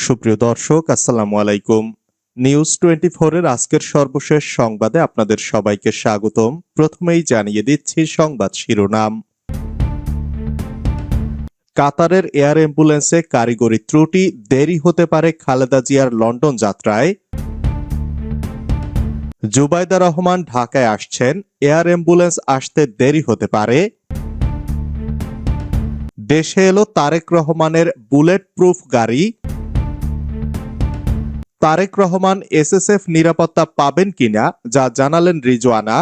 সুপ্রিয় দর্শক, আসসালামু আলাইকুম। নিউজ টোয়েন্টি এর আজকের সর্বশেষ সংবাদে আপনাদের সবাইকে স্বাগতম। প্রথমেই জানিয়ে দিচ্ছি সংবাদ শিরোনাম। কাতারের এয়ার অ্যাম্বুলেন্সে কারিগরি ত্রুটি, দেরি হতে পারে খালেদা জিয়ার লন্ডন যাত্রায়। জুবাইদা রহমান ঢাকায় আসছেন, এয়ার অ্যাম্বুলেন্স আসতে দেরি হতে পারে। দেশে এলো তারেক রহমানের বুলেট প্রুফ গাড়ি। তারেক রহমান এসএসএফ নিরাপত্তা পাবেন কিনা, যা জানালেন রিজওয়ানা।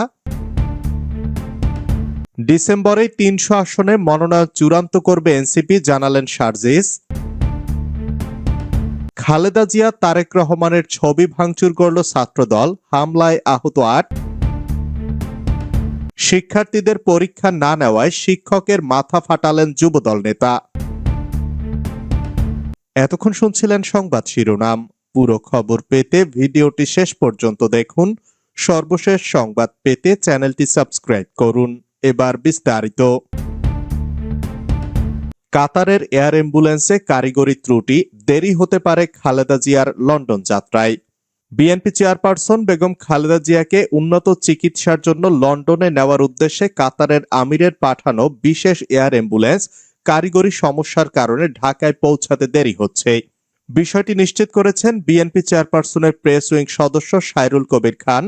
ডিসেম্বরে তিনশো আসনে মনোনয়ন চূড়ান্ত করবে এনসিপি, জানালেন শারজিস খালেদা জিয়া, তারেক রহমানের ছবি ভাঙচুর করল ছাত্রদল, হামলায় আহত আট। শিক্ষার্থীদের পরীক্ষা না নেওয়ায় শিক্ষকের মাথা ফাটালেন যুবদল নেতা। এতক্ষণ শুনছিলেন সংবাদ শিরোনাম। পুরো খবর পেতে ভিডিওটি শেষ পর্যন্ত দেখুন। সর্বশেষ সংবাদ পেতে চ্যানেলটি সাবস্ক্রাইব করুন। এবার বিস্তারিত। কাতারের এয়ার অ্যাম্বুলেন্সে কারিগরি ত্রুটি, দেরি হতে পারে খালেদা জিয়ার লন্ডন যাত্রায়। বিএনপি চেয়ারপারসন বেগম খালেদা জিয়াকে উন্নত চিকিৎসার জন্য লন্ডনে নেওয়ার উদ্দেশ্যে কাতারের আমিরের পাঠানো বিশেষ এয়ার অ্যাম্বুলেন্স কারিগরি সমস্যার কারণে ঢাকায় পৌঁছাতে দেরি হচ্ছে। বিষয়টি নিশ্চিত করেছেন বিএনপি চেয়ারপারসনের প্রেস উইং সদস্য সাইরুল কবির খান।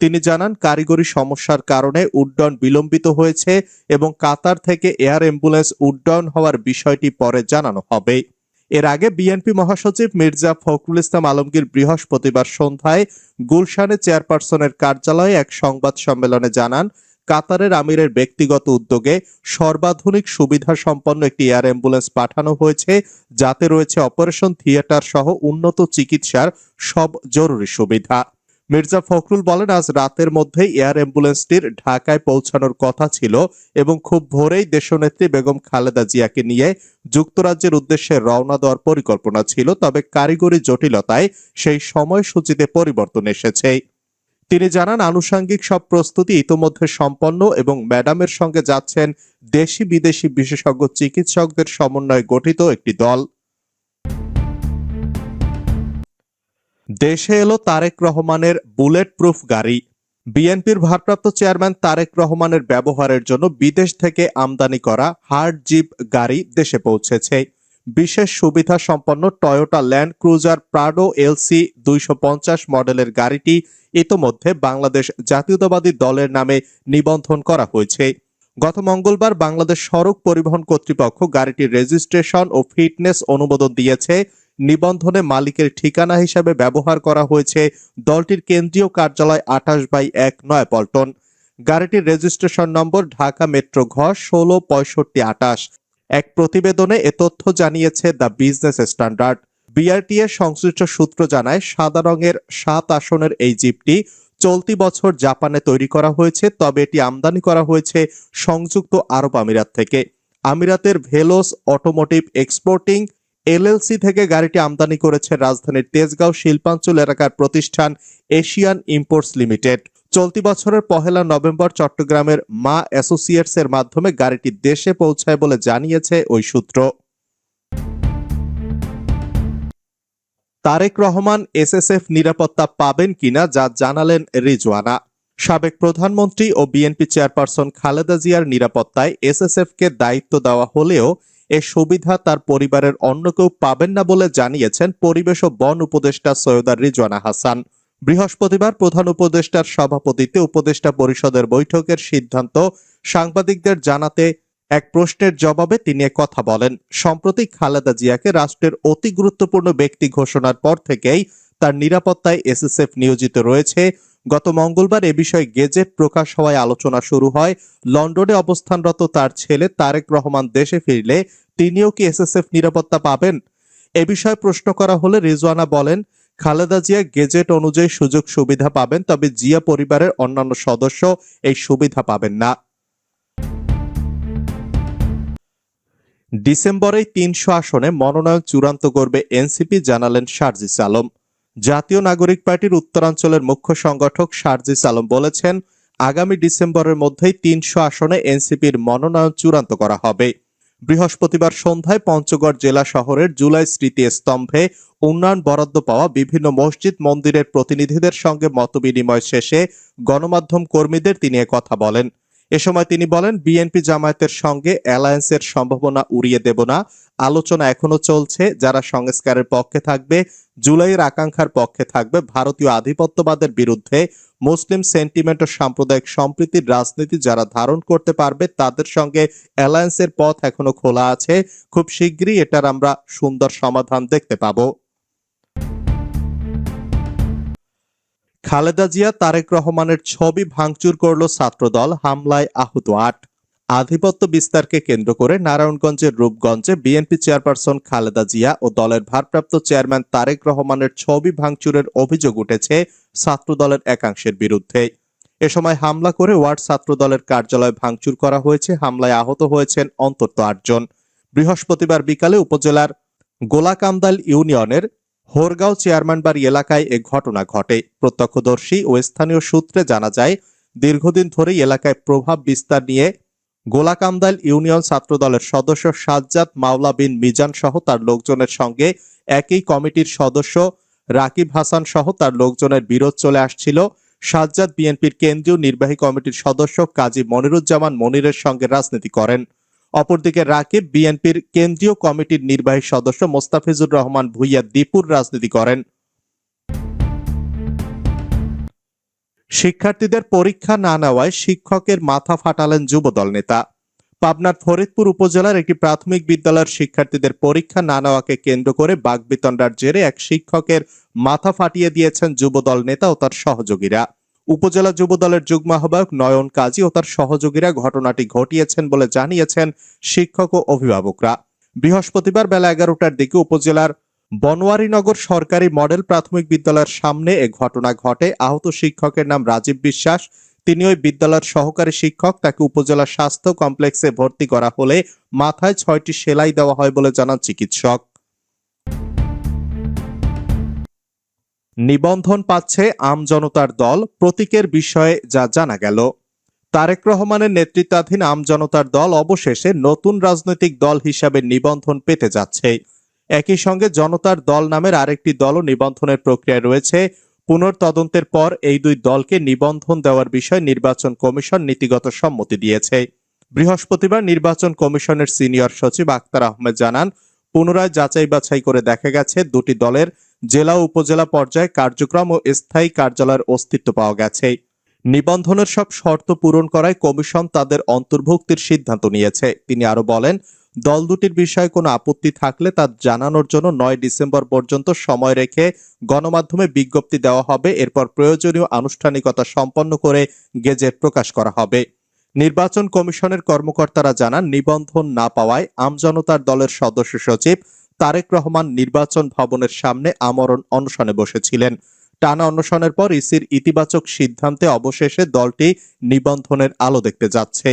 তিনি জানান, কারিগরি সমস্যার কারণে উড্ডয়ন বিলম্বিত হয়েছে এবং কাতার থেকে এয়ার অ্যাম্বুলেন্স উড্ডয়ন হওয়ার বিষয়টি পরে জানানো হবে। এর আগে বিএনপি মহাসচিব মির্জা ফখরুল ইসলাম আলমগীর বৃহস্পতিবার সন্ধ্যায় গুলশানে চেয়ারপারসনের কার্যালয়ে এক সংবাদ সম্মেলনে জানান কাতারের আমিরের ব্যক্তিগত উদ্যোগে সর্বাধুনিক সুবিধা সম্পন্ন একটি এয়ার অ্যাম্বুলেন্স পাঠানো হয়েছে, যাতে রয়েছে অপারেশন থিয়েটার সহ উন্নত চিকিৎসার সব জরুরি সুবিধা। মির্জা ফখরুল বলেন, আজ রাতের মধ্যেই এয়ার অ্যাম্বুলেন্সটির ঢাকায় পৌঁছানোর কথা ছিল এবং খুব ভোরেই দেশনেত্রী বেগম খালেদা জিয়াকে নিয়ে যুক্তরাজ্যের উদ্দেশ্যে রওনা দেওয়ার পরিকল্পনা ছিল, তবে কারিগরি জটিলতায় সেই সময়সূচিতে পরিবর্তন এসেছে। তিনি জানান, আনুষাঙ্গিক সব প্রস্তুতি ইতোমধ্যে সম্পন্ন এবং ম্যাডামের সঙ্গে যাচ্ছেন দেশি বিদেশি বিশেষজ্ঞ চিকিৎসকদের সমন্বয়ে গঠিত একটি দল। দেশে এলো তারেক রহমানের বুলেট প্রুফ গাড়ি। বিএনপির ভারপ্রাপ্ত চেয়ারম্যান তারেক রহমানের ব্যবহারের জন্য বিদেশ থেকে আমদানি করা হার্ড জিপ গাড়ি দেশে পৌঁছেছে। বিশেষ সুবিধা সম্পন্ন Toyota Land Cruiser Prado LC দুইশো পঞ্চাশ মডেলের গাড়িটি ইতোমধ্যে বাংলাদেশ জাতীয়তাবাদী দলের নামে নিবন্ধন করা হয়েছে। গত মঙ্গলবার বাংলাদেশ সড়ক পরিবহন কর্তৃপক্ষ গাড়িটির রেজিস্ট্রেশন ও ফিটনেস অনুমোদন দিয়েছে। নিবন্ধনে মালিকের ঠিকানা হিসাবে ব্যবহার করা হয়েছে দলটির কেন্দ্রীয় কার্যালয় আঠাশ বাই এক নয় পল্টন গাড়িটির রেজিস্ট্রেশন নম্বর ঢাকা মেট্রো ঘ ষোলো পঁয়ষট্টি আটাশ এক প্রতিবেদনে এ তথ্য জানিয়েছে দ্য বিজনেস স্ট্যান্ডার্ড। বিআরটিএ সংশ্লিষ্ট সূত্র জানায়, সাদা রঙের সাত আসনের এই জিপটি চলতি বছর জাপানে তৈরি করা হয়েছে, তবে এটি আমদানি করা হয়েছে সংযুক্ত আরব আমিরাত থেকে। আমিরাতের ভেলোস অটোমোটিভ এক্সপোর্টিং এলএলসি থেকে গাড়িটি আমদানি করেছে রাজধানীর তেজগাঁও শিল্পাঞ্চল এলাকার প্রতিষ্ঠান এশিয়ান ইম্পোর্টস লিমিটেড। চলতি বছরের পহেলা নভেম্বর চট্টগ্রামের মা অ্যাসোসিয়েটস এর মাধ্যমে গাড়িটি দেশে পৌঁছায় বলে জানিয়েছে ওই সূত্র। তারেক রহমান এসএসএফ নিরাপত্তা পাবেন কিনা যা জানালেন রিজওয়ানা। সাবেক প্রধানমন্ত্রী ও বিএনপি চেয়ারপারসন খালেদা জিয়ার নিরাপত্তায় এসএসএফ কে দায়িত্ব দেওয়া হলেও এ সুবিধা তার পরিবারের অন্য কেউ পাবেন না বলে জানিয়েছেন পরিবেশ ও বন উপদেষ্টা সৈয়দা রিজওয়ানা হাসান। বৃহস্পতিবার প্রধান উপদেষ্টার সভাপতিত্বে উপদেষ্টা পরিষদের বৈঠকের সিদ্ধান্ত সাংবাদিকদের জানাতে এক প্রশ্নের জবাবে তিনি কথা বলেন, সম্প্রতি খালেদা জিয়াকে রাষ্ট্রের অতি গুরুত্বপূর্ণ ব্যক্তি ঘোষণার পর থেকেই তার নিরাপত্তায় এসএসএফ নিয়োজিত রয়েছে। গত মঙ্গলবার এ বিষয়ে গেজেট প্রকাশ হওয়ায় আলোচনা শুরু হয়। লন্ডনে অবস্থানরত তার ছেলে তারেক রহমান দেশে ফিরলে তিনিও কি এসএসএফ নিরাপত্তা পাবেন? এ বিষয়ে প্রশ্ন করা হলে রিজওয়ানা বলেন খালেদা জিয়া গেজেট অনুযায়ী সুযোগ সুবিধা পাবেন, তবে জিয়া পরিবারের অন্যান্য সদস্য এই সুবিধা পাবেন না। ডিসেম্বরেই তিনশো আসনে মনোনয়ন চূড়ান্ত করবে এনসিপি, জানালেন শারজিস আলম। জাতীয় নাগরিক পার্টির উত্তরাঞ্চলের মুখ্য সংগঠক শারজিস আলম বলেছেন, আগামী ডিসেম্বরের মধ্যেই তিনশো আসনে এনসিপির মনোনয়ন চূড়ান্ত করা হবে। বৃহস্পতিবার সন্ধ্যায় পঞ্চগড় জেলা শহরের জুলাই স্মৃতি স্তম্ভে উন্নয়ন বরাদ্দ পাওয়া বিভিন্ন মসজিদ, মন্দিরের প্রতিনিধিদের সঙ্গে মতবিনিময় শেষে গণমাধ্যম কর্মীদের তিনি কথা বলেন। এ সময় তিনি বলেন, বিএনপি জামায়াতের সঙ্গে অ্যালায়েন্সের সম্ভাবনা উড়িয়ে দেব না। আলোচনা এখনও চলছে, যারা সংস্কারের পক্ষে থাকবে, জুলাইয়ের আকাঙ্ক্ষার পক্ষে থাকবে, ভারতীয় আধিপত্যবাদের বিরুদ্ধে মুসলিম সেন্টিমেন্ট ও সাম্প্রদায়িক সম্প্রীতির রাজনীতি যারা ধারণ করতে পারবে, তাদের সঙ্গে অ্যালায়েন্সের পথ এখনও খোলা আছে। খুব শীঘ্রই এটার আমরা সুন্দর সমাধান দেখতে পাবো। খালেদা জিয়া তারেক রহমানের ছবি ভাঙচুর করল ছাত্রদল হামলায় আহত আট। আধিপত্য বিস্তারকে কেন্দ্র করে নারায়ণগঞ্জের রূপগঞ্জে বিএনপি চেয়ারপারসন খালেদা জিয়া ও দলের ভারপ্রাপ্ত চেয়ারম্যান তারেক রহমানের ছবি ভাঙচুরের অভিযোগ উঠেছে ছাত্রদলের একাংশের বিরুদ্ধে। এ সময় হামলা করে ওয়ার্ড ছাত্রদলের কার্যালয় ভাঙচুর করা হয়েছে, হামলায় আহত হয়েছেন অন্তত আটজন। বৃহস্পতিবার বিকালে উপজেলার গোলাকামদাল ইউনিয়নের হোরগাঁও চেয়ারম্যান বাড়ি এলাকায় এ ঘটনা ঘটে। প্রত্যক্ষদর্শী ও স্থানীয় সূত্রে জানা যায়, দীর্ঘদিন ধরেই এলাকায় প্রভাব বিস্তার নিয়ে গোলাকামদাল ইউনিয়ন ছাত্রদলের সদস্য সাজ্জাদ মাওলা বিন মিজান সহ তার লোকজনের সঙ্গে একই কমিটির সদস্য রাকিব হাসান সহ তার লোকজনের বিরোধ চলে আসছিল। সাজ্জাদ বিএনপির কেন্দ্রীয় নির্বাহী কমিটির সদস্য কাজী মনিরুজ্জামান মনিরের সঙ্গে রাজনীতি করেন। অপরদিকে রাকিব, বিএনপির কেন্দ্রীয় কমিটির নির্বাহী সদস্য মোস্তাফিজুর রহমান ভুইয়া দীপুর রাজনীতি করেন। শিক্ষার্থীদের পরীক্ষা না নেওয়ায় শিক্ষকের মাথা ফাটালেন যুবদল নেতা। পাবনার ফরিদপুর উপজেলার একটি প্রাথমিক বিদ্যালয়ের শিক্ষার্থীদের পরীক্ষা না নেওয়াকে কেন্দ্র করে বাগবিতণ্ডার জেরে এক শিক্ষকের মাথা ফাটিয়ে দিয়েছেন যুবদল নেতা ও তার সহযোগীরা। উপজেলা যুবদলের যুগ্ম আহ্বায়ক নয়ন কাজী ও তার সহযোগীরা ঘটনাটি ঘটিয়েছেন বলে জানিয়েছেন শিক্ষক ও অভিভাবকরা। বৃহস্পতিবার বেলা এগারোটার দিকে উপজেলার বনোয়ারিনগর সরকারি মডেল প্রাথমিক বিদ্যালয়ের সামনে এ ঘটনা ঘটে। আহত শিক্ষকের নাম রাজীব বিশ্বাস। তিনি ওই বিদ্যালয়ের সহকারী শিক্ষক। তাকে উপজেলা স্বাস্থ্য কমপ্লেক্সে ভর্তি করা হলে মাথায় ছয়টি সেলাই দেওয়া হয় বলে জানান চিকিৎসক। নিবন্ধন পাচ্ছে আমজনতার দল প্রতীকের বিষয়ে যা জানা গেল। তারেক রহমানের নেতৃত্বাধীন আমজনতার দল অবশেষে নতুন রাজনৈতিক দল হিসাবে নিবন্ধন পেতে যাচ্ছে। একই সঙ্গে জনতার দল নামের আরেকটি দলও নিবন্ধনের প্রক্রিয়ায় রয়েছে। পুনর্তদন্তের পর এই দুই দলকে নিবন্ধন দেওয়ার বিষয়ে নির্বাচন কমিশন নীতিগত সম্মতি দিয়েছে। বৃহস্পতিবার নির্বাচন কমিশনের সিনিয়র সচিব আক্তার আহমেদ জানান, পুনরায় যাচাই বাছাই করে দেখা গেছে দুটি দলের জেলা উপজেলা পর্যায়ে কার্যক্রম ও স্থায়ী কার্যালয়ের অস্তিত্ব পাওয়া গেছে। নিবন্ধনের সব শর্ত পূরণ করায় কমিশন তাদের অন্তর্ভুক্তির সিদ্ধান্ত নিয়েছে। তিনি আরও বলেন, দল দুটির বিষয়ে কোনো আপত্তি থাকলে তা জানানোর জন্য নয় ডিসেম্বর পর্যন্ত সময় রেখে গণমাধ্যমে বিজ্ঞপ্তি দেওয়া হবে। এরপর প্রয়োজনীয় আনুষ্ঠানিকতা সম্পন্ন করে গেজেট প্রকাশ করা হবে। নির্বাচন কমিশনের কর্মকর্তারা জানান, নিবন্ধন না পাওয়ায় আমজনতার দলের সদস্য সচিব তারেক রহমান নির্বাচন ভবনের সামনে আমরণ অনশনে বসেছিলেন। টানা অনশনের পর ইসির ইতিবাচক সিদ্ধান্তে অবশেষে দলটি নিবন্ধনের আলো দেখতে যাচ্ছে।